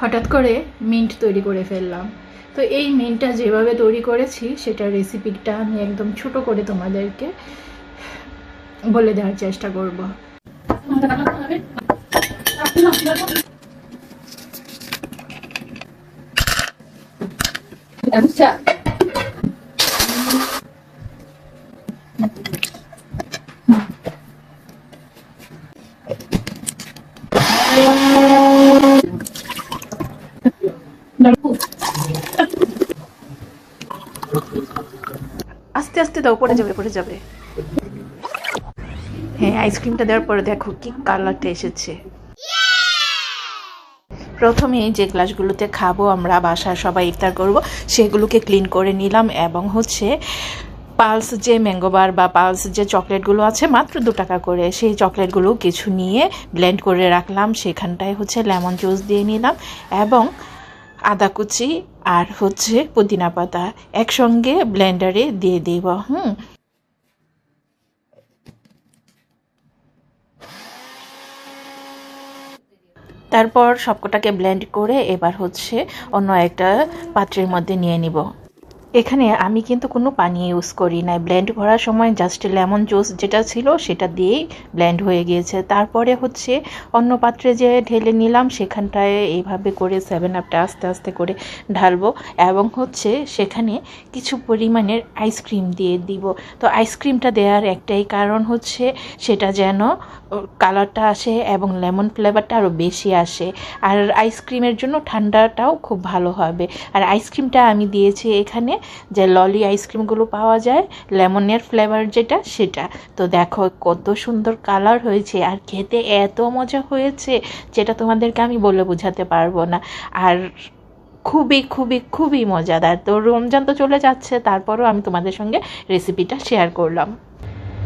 হঠাৎ করে মিন্ট তৈরি করে ফেললাম। তো এই মিন্টটা যেভাবে তৈরি করেছি সেটা রেসিপিটা আমি একদম ছোট করে তোমাদেরকে বলে দেওয়ার চেষ্টা করব। আচ্ছা। আস্তে আস্তে দাও, পড়ে যাবে পড়ে যাবে। হ্যাঁ আইসক্রিমটা দেওয়ার পরে দেখো কি কালারটা এসেছে। প্রথমে যে গ্লাসগুলোতে খাব, আমরা বাসায় সবাই ইফতার করব, সেগুলোকে ক্লিন করে নিলাম এবং হচ্ছে পালস যে ম্যাঙ্গো বার বা পালস যে চকলেটগুলো আছে, মাত্র দু টাকা করে সেই চকলেটগুলো কিছু নিয়ে ব্লেন্ড করে রাখলাম। সেখানটায় হচ্ছে লেমন জুস দিয়ে নিলাম এবং আদা কুচি আর হচ্ছে পুদিনা পাতা একসঙ্গে ব্লেন্ডারে দিয়ে দেব, হুম। তারপর সবকটাকে ব্লেন্ড করে এবার হচ্ছে অন্য একটা পাত্রের মধ্যে নিয়ে নিব। এখানে আমি কিন্তু কোনো পানি ইউজ করি না ব্লেন্ড করার সময় জাস্ট লেমন জুস যেটা ছিল সেটা দিয়েই ব্লেন্ড হয়ে গিয়েছে। তারপরে হচ্ছে অন্য পাত্রে যে ঢেলে নিলাম সেখানটায় এইভাবে করে সেভেন আপটা আস্তে আস্তে করে ঢালবো এবং হচ্ছে সেখানে কিছু পরিমাণের আইসক্রিম দিয়ে দিব। তো আইসক্রিমটা দেওয়ার একটাই কারণ হচ্ছে সেটা যেন কালারটা আসে এবং লেমন ফ্লেভারটা আরও বেশি আসে। আর আইসক্রিমের জন্য ঠান্ডাটাও খুব ভালো হবে। আর আইসক্রিমটা আমি দিয়েছি এখানে যে ললি আইসক্রিমগুলো পাওয়া যায় লেমনের ফ্লেভার যেটা, সেটা। তো দেখো, কত সুন্দর কালার হয়েছে আর খেতে এত মজা হয়েছে যেটা তোমাদেরকে আমি বলে বোঝাতে পারব না। আর খুবই খুবই খুবই মজাদার। তো রমজান তো চলে যাচ্ছে, তারপরও আমি তোমাদের সঙ্গে রেসিপিটা শেয়ার করলাম।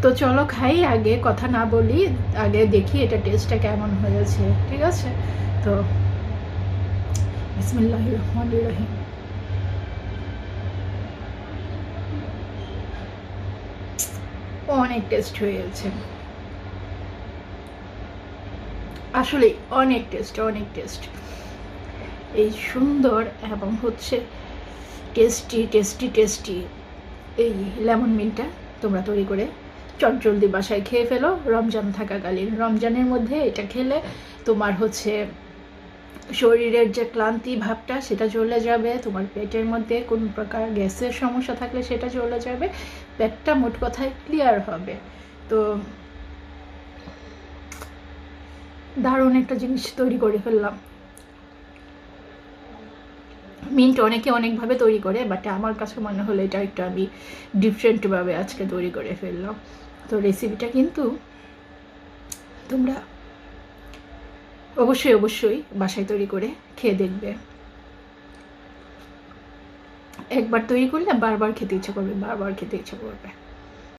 তো চলো খাই আগে, কথা না বলি, আগে দেখি এটা টেস্টটা কেমন হয়েছে, ঠিক আছে? তো বিসমিল্লাহ রহমান রহিম। অনেক টেস্ট হয়েছে। আসলে অনেক টেস্ট অনেক টেস্ট এই সুন্দর এবং হচ্ছে টেস্টি টেস্টি টেস্টি এই লেমন মিলটা তোমরা তৈরি করে চটজলদি বাসায় খেয়ে ফেলো। রমজান থাকাকালীন। রমজানের মধ্যে এটা খেলে তোমার হচ্ছে শরীরের যে ক্লান্তি ভাবটা সেটা চলে যাবে। তোমার পেটের মধ্যে কোন প্রকার গ্যাসের সমস্যা থাকলে সেটা চলে যাবে। পেটটা মোট কথায় ক্লিয়ার হবে। তো দারুণ একটা জিনিস তৈরি করে ফেললাম। মিন্ট অনেকে অনেকভাবে তৈরি করে বাট আমার কাছে মনে হলো এটা একটু আমি ডিফারেন্টভাবে আজকে তৈরি করে ফেললাম। তো রেসিপিটা কিন্তু তোমরা অবশ্যই অবশ্যই বাসায় তৈরি করে খেয়ে দেখবে। একবার তৈরি করলে বারবার খেতে ইচ্ছে করবে বারবার খেতে ইচ্ছে করবে।